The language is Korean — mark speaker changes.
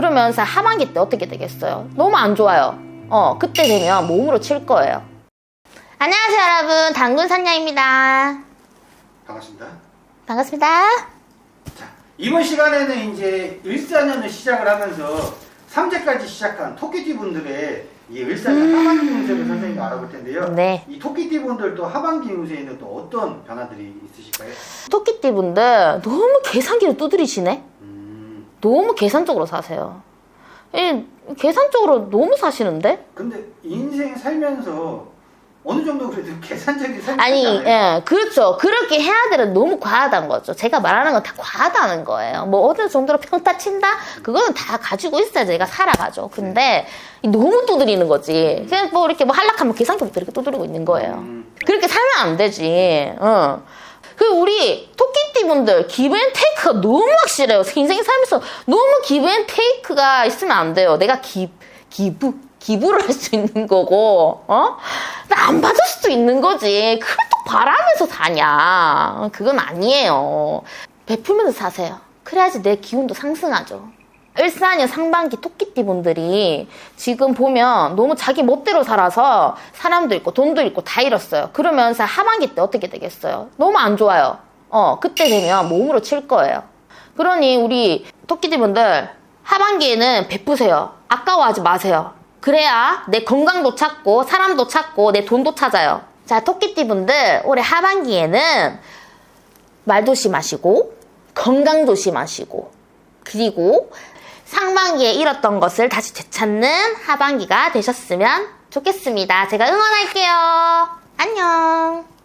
Speaker 1: 그러면서 하반기 때 어떻게 되겠어요? 너무 안 좋아요. 어, 그때 되면 몸으로 칠 거예요. 안녕하세요, 여러분. 당근 산야입니다.
Speaker 2: 반갑습니다.
Speaker 1: 반갑습니다.
Speaker 2: 자, 이번 시간에는 이제 을사년을 시작을 하면서 3제까지 시작한 토끼띠 분들의 이 을사년 하반기 운세를 선생님이 알아볼 텐데요.
Speaker 1: 음. 네.
Speaker 2: 이 토끼띠 분들도 하반기 운세에는 또 어떤 변화들이 있으실까요?
Speaker 1: 토끼띠 분들 너무 계산기를 두드리시네?
Speaker 2: 음,
Speaker 1: 너무 계산적으로 사세요. 이 계산적으로 너무 사시는데?
Speaker 2: 근데 인생 살면서 어느 정도 그래도 계산적인 삶이
Speaker 1: 아니,
Speaker 2: 있잖아요.
Speaker 1: 예, 그렇죠. 그렇게 해야 되는 너무 과하다는 거죠. 제가 말하는 건 다 과하다는 거예요. 뭐 어느 정도로 평타 친다? 그거는 다 가지고 있어야 제가 살아가죠. 근데 너무 두드리는 거지. 그냥 뭐 이렇게 뭐 한락하면 계산기부터 이렇게 두드리고 있는 거예요.
Speaker 2: 음,
Speaker 1: 그렇게 살면 안 되지. 어. 그 우리 토 분들 기브앤테이크가 너무 확실해요. 인생 살면서 너무 기브앤테이크가 있으면 안 돼요. 내가 기 기부 기부를 할 수 있는 거고, 어? 나안 받을 수도 있는 거지. 그걸 또 바라면서 사냐? 그건 아니에요. 베풀면서 사세요. 그래야지 내 기운도 상승하죠. 일사년 상반기 토끼띠 분들이 지금 보면 너무 자기 멋대로 살아서 사람도 있고 돈도 있고 다 잃었어요. 그러면서 하반기 때 어떻게 되겠어요? 너무 안 좋아요. 어, 그때 되면 몸으로 칠 거예요. 그러니 우리 토끼띠 분들 하반기에는 베푸세요. 아까워하지 마세요. 그래야 내 건강도 찾고 사람도 찾고 내 돈도 찾아요. 자, 토끼띠 분들 올해 하반기에는 말 조심하시고 건강 조심하시고 그리고 상반기에 잃었던 것을 다시 되찾는 하반기가 되셨으면 좋겠습니다. 제가 응원할게요. 안녕.